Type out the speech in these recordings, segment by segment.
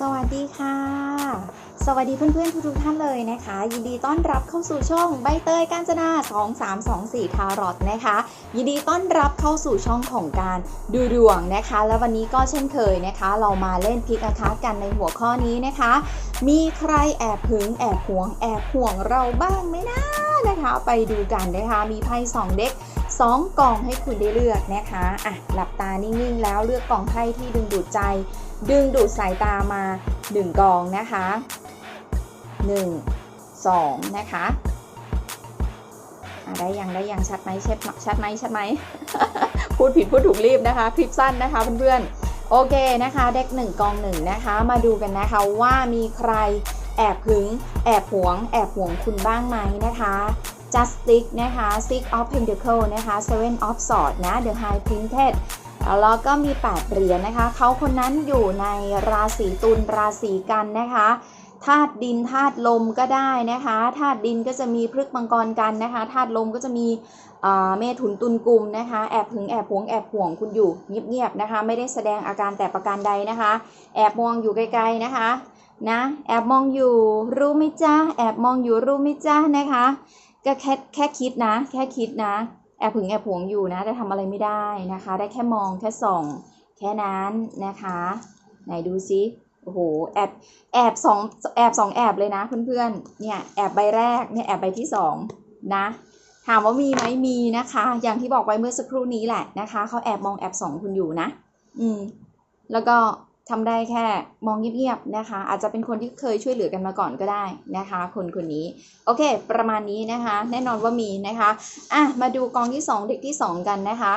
สวัสดีค่ะ สวัสดีเพื่อนๆทุกๆท่านเลยนะคะ ยินดีต้อนรับเข้าสู่ช่องใบเตยกาญจนา 2324 ทารอตนะคะ ยินดีต้อนรับเข้าสู่ช่องของการดูดวงนะคะ และวันนี้ก็เช่นเคยนะคะ เรามาเล่นพิกอาคากันในหัวข้อนี้นะคะ มีใครแอบหึงแอบหวงแอบห่วงเราบ้างไหมนะ นะคะ ไปดูกันนะคะ มีไพ่สองเด็ก2กล่องให้คุณได้เลือกนะคะอะหลับตานิ่งๆ แล้วเลือกกล่องไพ่ที่ดึงดูดใจ ดึงดูดสายตามา 1กองนะคะ 1 2 นะคะอะได้ยังได้ยังชัดไหมเช็ดชัดไหมชัดไหมพูดผิดพูดถูกรีบนะคะ คลิปสั้นนะคะเพื่อนๆโอเคนะคะ เด็ก1กอง1นะคะ มาดูกันนะคะว่ามีใคร แอบหึง แอบหวง แอบหวงคุณบ้างไหมนะคะ Justice นะคะ Six of Pentacles นะคะ Seven of Swords นะ The High Priestess แล้วก็มี 8 เหรียญนะคะ เขาคนนั้นอยู่ในราศีตุลราศีกันนะคะธาตุดินธาตุลมก็ได้นะคะธาตุดินก็จะมีพฤกษ์มังกรกันนะคะธาตุลมก็จะมีเมถุนตุลกลุ่มนะคะแอบหึงแอบหวงแอบห่วงคุณอยู่เงียบๆนะคะ ไม่ได้แสดงอาการแต่ประการใดนะคะ แอบมองอยู่ไกลๆนะคะ นะแอบมองอยู่รู้ไหมจ้าแอบมองอยู่รู้ไหมจ้านะคะ ก็แค่แค่คิดนะ แค่คิดนะ แอบหึงแอบหวงอยู่นะแต่ทำอะไรไม่ได้นะคะ ได้แค่มองแค่ส่อง แค่นั้นนะคะ ไหนดูซิโอ้โหแอบแอบสองแอบสองแอบเลยนะเพื่อนๆเนี่ยแอบใบแรกเนี่ยแอบใบที่สองนะถามว่ามีไหมมีนะคะ อย่างที่บอกไว้เมื่อสักครู่นี้แหละนะคะเขาแอบมองแอบส่องคุณอยู่นะ อืม แล้วก็ ทำได้แค่มองเงียบๆนะคะ อาจจะเป็นคนที่เคยช่วยเหลือกันมาก่อนก็ได้นะคะ คนคนนี้ โอเค ประมาณนี้นะคะ แน่นอนว่ามีนะคะอะมาดูกองที่ 2 เด็กที่ 2 กันนะคะ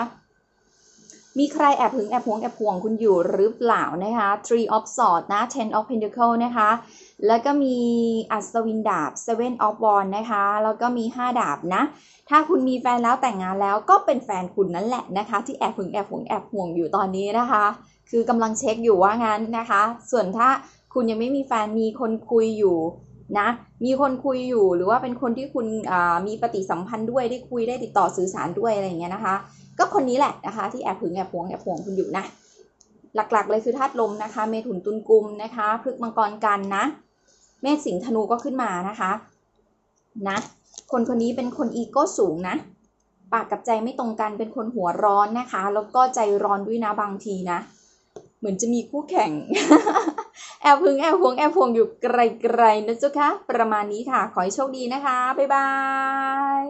มีใครแอบหึงแอบหวงแอบห่วงคุณอยู่หรือเปล่านะคะ Three of Swords นะ Ten of Pentacle นะคะ แล้วก็มีอัศวินดาบ Seven of Wands นะคะ แล้วก็มี 5 ดาบนะ ถ้าคุณมีแฟนแล้วแต่งงานแล้วก็เป็นแฟนคุณนั่นแหละนะคะ ที่แอบหึงแอบหวงแอบห่วงอยู่ตอนนี้นะคะ คือกำลังเช็คอยู่ว่างั้นนะคะ ส่วนถ้าคุณยังไม่มีแฟนมีคนคุยอยู่นะ มีคนคุยอยู่หรือว่าเป็นคนที่คุณมีปฏิสัมพันธ์ด้วยได้คุยได้ติดต่อสื่อสารด้วยอะไรอย่างเงี้ยนะคะ ก็คนนี้แหละนะคะ ที่แอบหึงแอบหวงแอบห่วงคุณอยู่นะหลักๆ เลยคือธาตุลมนะคะ เมถุนตุลกุมนะคะพฤกมังกรกันนะ เมษสิงห์ธนูก็ขึ้นมานะคะนะคนคนนี้เป็นคนอีโก้สูงนะ ปากกับใจไม่ตรงกันเป็นคนหัวร้อนนะคะ แล้วก็ใจร้อนด้วยนะบางทีนะ เหมือนจะมีคู่แข่ง แอบหึงแอบหวงแอบหวงอยู่ไกลๆนะเจ้าคะประมาณนี้ค่ะ ขอให้โชคดีนะคะ บ๊ายบาย